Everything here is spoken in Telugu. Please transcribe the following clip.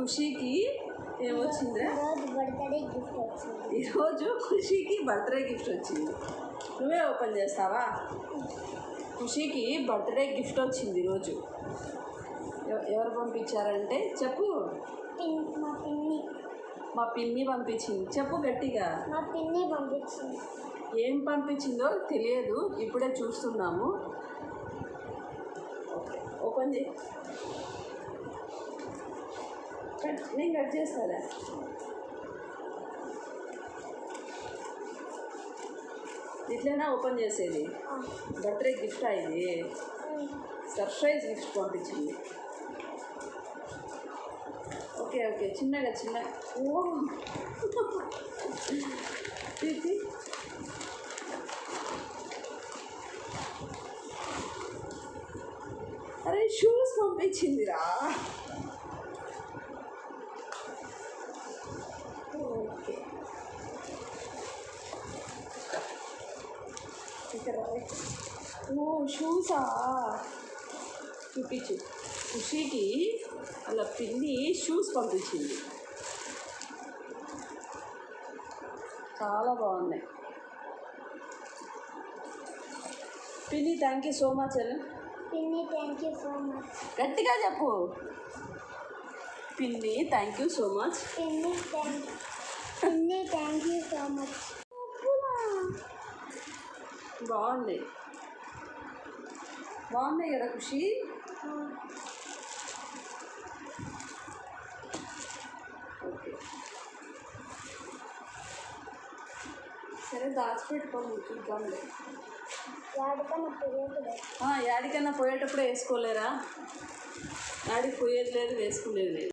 ఖుషీకి ఏమొచ్చిందిరా ఈరోజు ఖుషీకి బర్త్డే గిఫ్ట్ వచ్చింది. నువ్వే ఓపెన్ చేస్తావా? ఖుషీకి బర్త్డే గిఫ్ట్ వచ్చింది ఈరోజు. ఎవ- ఎవరు పంపించారంటే చెప్పు. మా పిన్ని. మా పిన్ని పంపించింది. చెప్పు గట్టిగా. మా పిన్ని పంపించింది. ఏం పంపించిందో తెలియదు. ఇప్పుడే చూస్తున్నాము. ఓపెన్ చేయి. కట్ నేను కట్ చేస్తారా ఇట్లైనా ఓపెన్ చేసేది. బర్త్డే గిఫ్ట్ అయింది. సర్ప్రైజ్ గిఫ్ట్ పంపించింది. ఓకే ఓకే చిన్నగా చిన్న ఓ. అరే షూస్ పంపించిందిరా. ఓ షూసా చూపించు. ఖుషీకి అలా పిన్ని షూస్ పంపించింది. చాలా బాగున్నాయి. పిన్ని థ్యాంక్ యూ సో మచ్ అను. పిన్ని థ్యాంక్ యూ సో మచ్ గట్టిగా చెప్పు. పిన్ని థ్యాంక్ యూ సో మచ్ పిన్ని థ్యాంక్ పిన్ని థ్యాంక్ యూ సో మచ్ బాగున్నాయి బాగున్నాయి కదా ఖుషి? ఓకే. సరే దాచిపెట్టుకోండి చూద్దాంలే. యాడికన్నా పోయేటప్పుడు వేసుకోలేరా? యాడికి పోయేది లేదు వేసుకునేది లేదు.